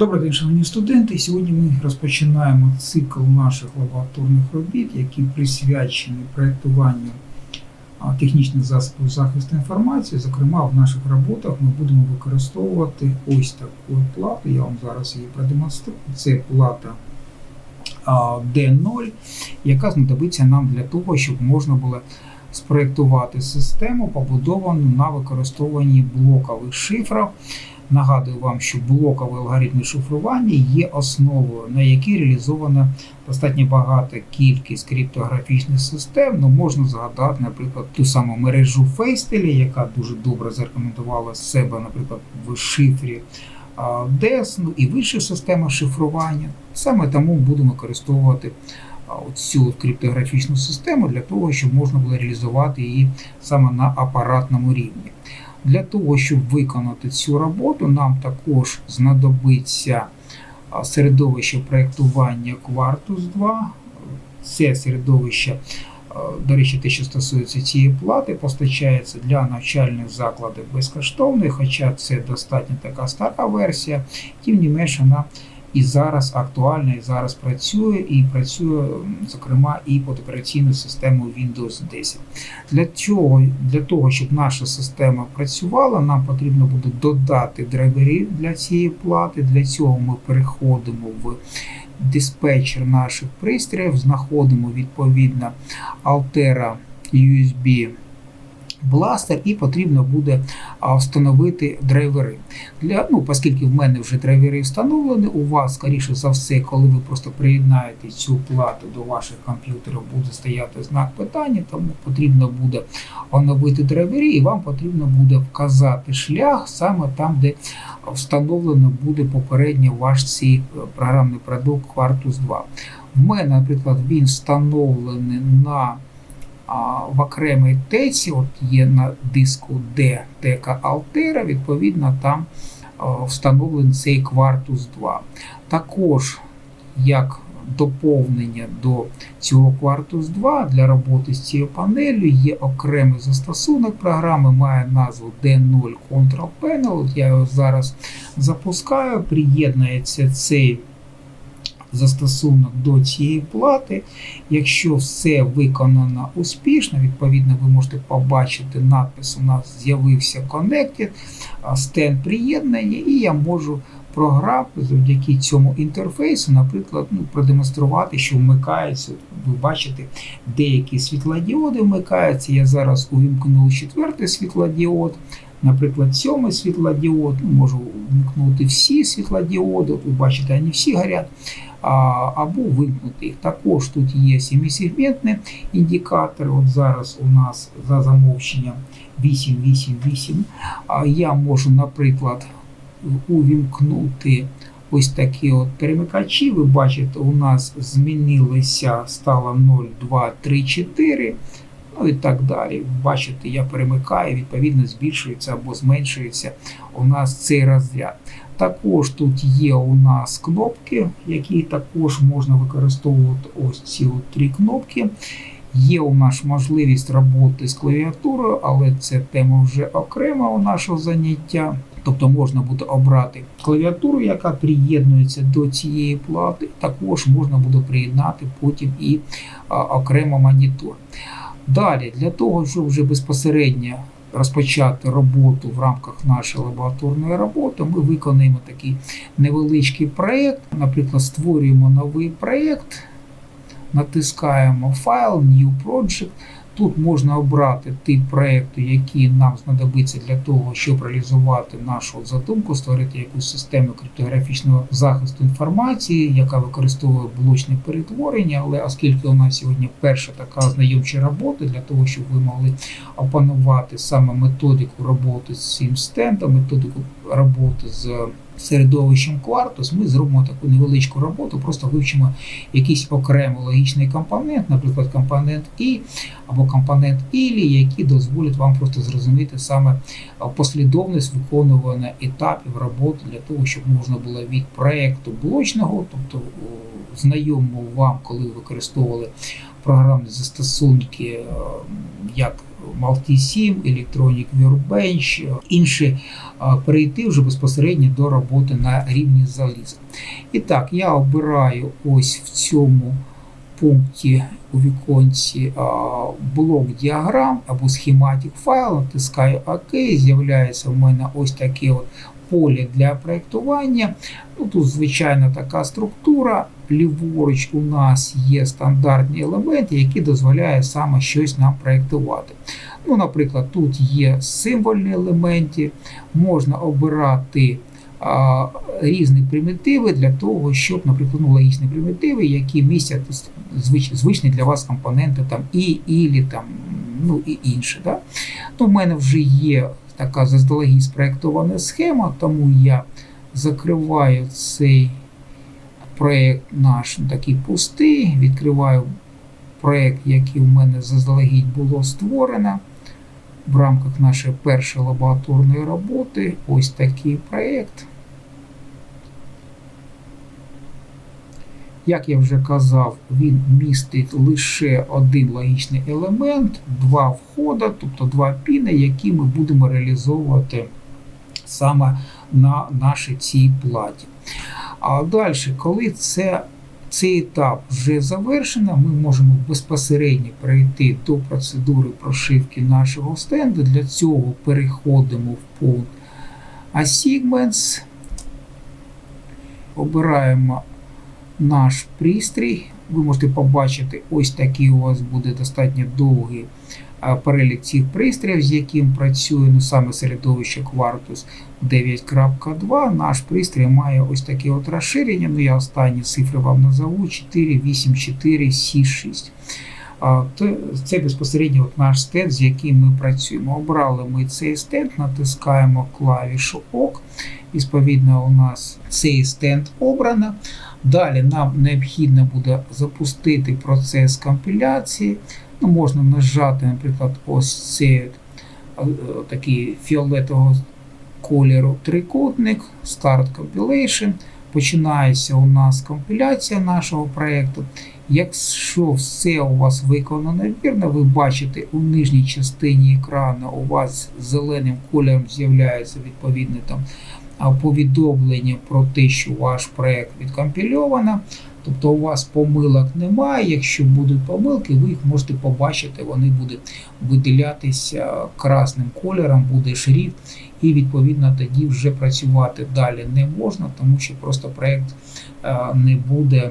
Добрий день, шановні студенти. Сьогодні ми розпочинаємо цикл наших лабораторних робіт, які присвячені проєктуванню технічних засобів захисту інформації. Зокрема, в наших роботах ми будемо використовувати ось таку плату. Я вам зараз її продемонструю. Це плата D0, яка знадобиться нам для того, щоб можна було спроєктувати систему, побудовану на використовуванні блокових шифрів. Нагадую вам, що блокові алгоритми шифрування є основою, на якій реалізована достатньо багата кількість криптографічних систем. Ну, можна згадати, наприклад, ту саму мережу Фейстелі, яка дуже добре зарекомендувала себе, наприклад, в шифрі DES, ну і в інших системах шифрування. Саме тому будемо використовувати цю криптографічну систему для того, щоб можна було реалізувати її саме на апаратному рівні. Для того, щоб виконати цю роботу, нам також знадобиться середовище проєктування Quartus 2. Це середовище, до речі, те, що стосується цієї плати, постачається для навчальних закладів безкоштовно, хоча це достатньо така стара версія, тим не менше вона і зараз актуальна, і зараз працює, і працює, зокрема, і під операційною системою Windows 10. Для цього, для того, щоб наша система працювала, нам потрібно буде додати драйвери для цієї плати. Для цього ми переходимо в диспетчер наших пристроїв, знаходимо відповідно Altera USB бластер і потрібно буде встановити драйвери. Для, ну, оскільки в мене вже драйвери встановлені, у вас, скоріше за все, коли ви просто приєднаєте цю плату до ваших комп'ютерів, буде стояти знак питання, тому потрібно буде оновити драйвери, і вам потрібно буде вказати шлях саме там, де встановлено буде попередньо ваш цей е, програмний продукт Quartus 2. В мене, наприклад, він встановлений на а, в окремій теці, от є на диску D тека Altera, відповідно, там встановлений цей Quartus 2. Також як доповнення до цього Quartus 2 для роботи з цією панелью є окремий застосунок програми, має назву D0 Control Panel. От Я його зараз запускаю, приєднується цей застосунок до цієї плати. Якщо все виконано успішно, відповідно, ви можете побачити надпис у нас з'явився Connected, стенд приєднання, і я можу програв завдяки цьому інтерфейсу, наприклад, ну, продемонструвати, що вмикається. Ви бачите, деякі світлодіоди вмикаються. Я зараз увімкнув четвертий світлодіод. Наприклад, сьомий світлодіод, можу вмкнути всі світлодіоди, ви бачите, вони всі горять, або вимкнути їх. Також тут є семисегментний індикатор. От зараз у нас за замовченням 888. Я можу, наприклад, увімкнути ось такі от перемикачі. Ви бачите, у нас змінилися, стало 0, 2, 3, 4. Ну і так далі. Бачите, я перемикаю, відповідно, збільшується або зменшується у нас цей розряд. Також тут є у нас кнопки, які також можна використовувати ось ці три кнопки. Є у нас можливість роботи з клавіатурою, але це тема вже окрема у нашого заняття. Тобто можна буде обрати клавіатуру, яка приєднується до цієї плати. Також можна буде приєднати потім і окремо монітор. Далі, для того, щоб вже безпосередньо розпочати роботу в рамках нашої лабораторної роботи, ми виконуємо такий невеличкий проєкт. Наприклад, створюємо новий проєкт, натискаємо файл, New Project. Тут можна обрати тип проєкту, який нам знадобиться для того, щоб реалізувати нашу задумку, створити якусь систему криптографічного захисту інформації, яка використовує блочне перетворення. Але оскільки у нас сьогодні перша така знайомча робота для того, щоб ви могли опанувати саме методику роботи з цим стендом, методику роботи з середовищем Quartus, ми зробимо таку невеличку роботу, просто вивчимо якийсь окремий логічний компонент, наприклад, компонент І або компонент ілі, які дозволять вам просто зрозуміти саме послідовність виконування етапів роботи для того, щоб можна було від проєкту блочного, тобто знайомого вам, коли ви використовували програмні застосунки, як Multisim, Electronic Workbench, інші перейти вже безпосередньо до роботи на рівні заліза. І так, я обираю ось в цьому пункті у віконці блок діаграм або схематик файл, натискаю ОК, з'являється в мене ось таке от поле для проєктування. Ну, Тут звичайна така структура. Ліворуч у нас є стандартні елементи, які дозволяють саме щось нам проєктувати. Ну, Наприклад, тут є символьні елементи, можна обирати а, різні примітиви для того, щоб, наприклад, ну, логічні примітиви, які містять звич, звичні для вас компоненти там і, ілі, там, ну, і інше. Да? Ну, У мене вже є така заздалегідь спроєктована схема, тому я закриваю цей проєкт наш такий пустий, відкриваю проєкт, який у мене заздалегідь було створено. В рамках нашої першої лабораторної роботи ось такий проєкт. Як я вже казав, він містить лише один логічний елемент, два входи, тобто два піни, які ми будемо реалізовувати саме на нашій цій платі. А далі, коли це, цей етап вже завершено, ми можемо безпосередньо перейти до процедури прошивки нашого стенду. Для цього переходимо в пункт Assignments, обираємо наш пристрій. Ви можете побачити, ось такий у вас буде достатньо довгий перелік цих пристроїв, з яким працює ну, саме середовище Quartus 9.2. Наш пристрій має ось таке от розширення. Ну, Я останні цифри вам назову 484C6. Це безпосередньо от наш стенд, з яким ми працюємо. Обрали ми цей стенд, натискаємо клавішу ОК. Відповідно, у нас цей стенд обрано. Далі нам необхідно буде запустити процес компіляції. Ну, Можна нажати, наприклад, ось цей такий фіолетового кольору трикутник, Start Compilation. Починається у нас компіляція нашого проєкту. Якщо все у вас виконано вірно, ви бачите у нижній частині екрану у вас зеленим кольором з'являється відповідне там повідомлення про те, що ваш проєкт відкомпільовано. Тобто у вас помилок немає. Якщо будуть помилки, ви їх можете побачити, вони будуть виділятися красним кольором, буде шрифт, і відповідно тоді вже працювати далі не можна, тому що просто проєкт не буде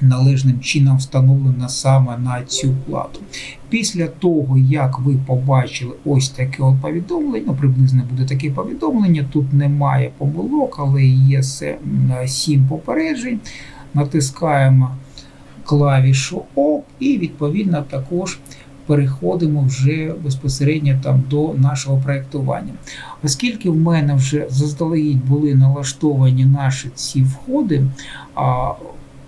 належним чином встановлена саме на цю плату. Після того, як ви побачили ось таке от повідомлення, ну приблизно буде таке повідомлення, тут немає помилок, але є 7 попереджень. Натискаємо клавішу ОП і відповідно також переходимо вже безпосередньо там до нашого проєктування. Оскільки в мене вже заздалегідь були налаштовані наші ці входи,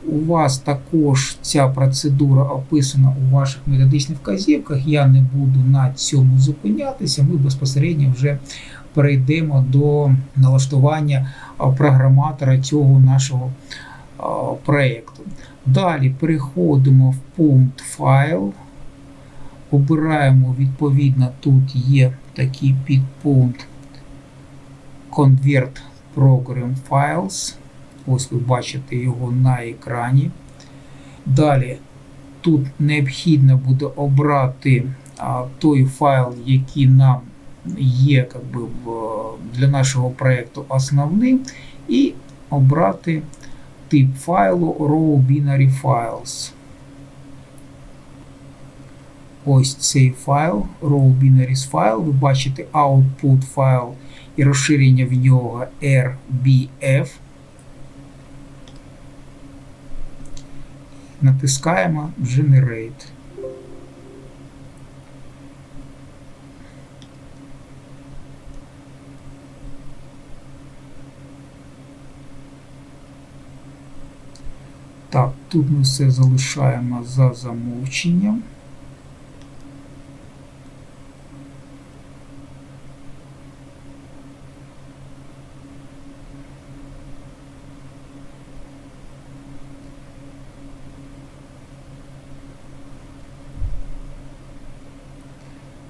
у вас також ця процедура описана у ваших методичних вказівках. Я не буду на цьому зупинятися. Ми безпосередньо вже перейдемо до налаштування програматора цього нашого проєкту. Далі переходимо в пункт файл. Обираємо, відповідно, тут є такий підпункт Convert Program Files. Ось ви бачите його на екрані. Далі тут необхідно буде обрати а, той файл, який нам є би, в, для нашого проєкту основним, і обрати тип файлу Raw Binary Files. Ось цей файл, Raw Binaries файл. Ви бачите output файл і розширення в нього RBF. натискаємо Generate. Так, тут ми все залишаємо за замовченням.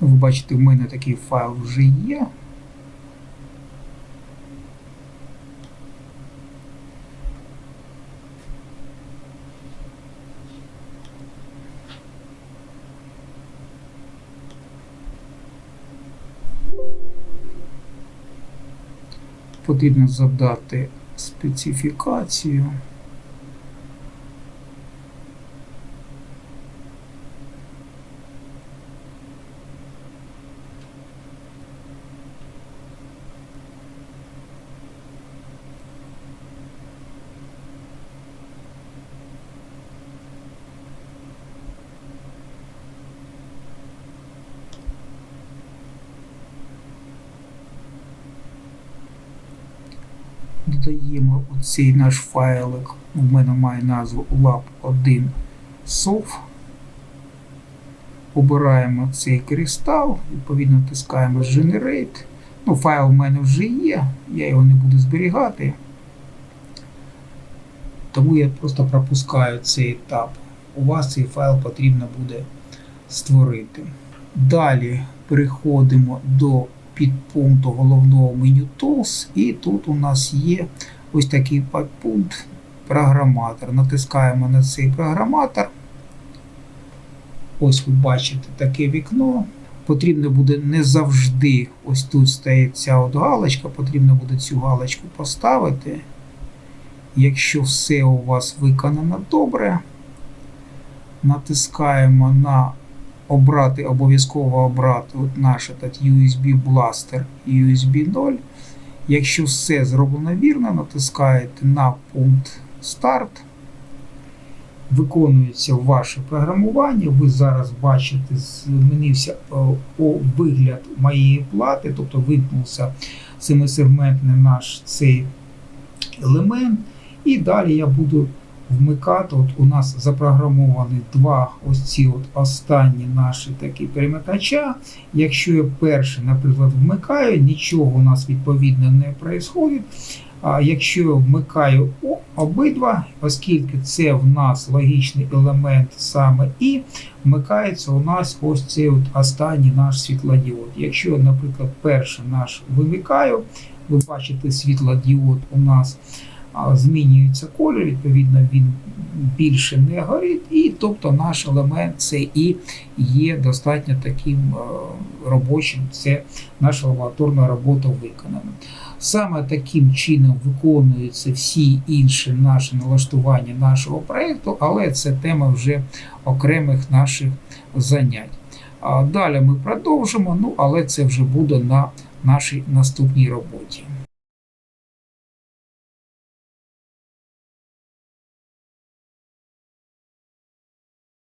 Ви бачите, в мене такий файл вже є. Потрібно задати специфікацію. Додаємо оцей наш файлик. У мене має назву lab1 sov. Обираємо цей кристал, відповідно натискаємо Generate. Ну, файл у мене вже є, я його не буду зберігати. Тому я просто пропускаю цей етап. У вас цей файл потрібно буде створити. Далі переходимо до підпункту головного меню Tools, і тут у нас є ось такий підпункт програматор. Натискаємо на цей програматор. Ось ви бачите таке вікно. Потрібно буде не завжди, ось тут стоїть ця от галочка, потрібно буде цю галочку поставити. Якщо все у вас виконано добре, натискаємо на обрати, обов'язково обрати от наш этот USB Blaster і USB 0. Якщо все зроблено вірно, натискаєте на пункт Старт. Виконується ваше програмування. Ви зараз бачите, змінився о, вигляд моєї плати, тобто вимкнувся семисегментний наш цей елемент. І далі я буду вмикати. От У нас запрограмовані два ось ці от останні наші такі перемикача. Якщо я перший, наприклад, вмикаю, нічого у нас відповідно не відбувається. А якщо я вмикаю обидва, оскільки це в нас логічний елемент саме і вмикається у нас ось цей от останній наш світлодіод. Якщо, наприклад, перший наш вимикаю, ви бачите, світлодіод у нас змінюється колір, відповідно, він більше не горить, і тобто наш елемент це і є достатньо таким е, робочим, це наша лабораторна робота виконана. Саме таким чином виконуються всі інші наші налаштування нашого проєкту, але це тема вже окремих наших занять. Далі ми продовжимо, ну але це вже буде на нашій наступній роботі.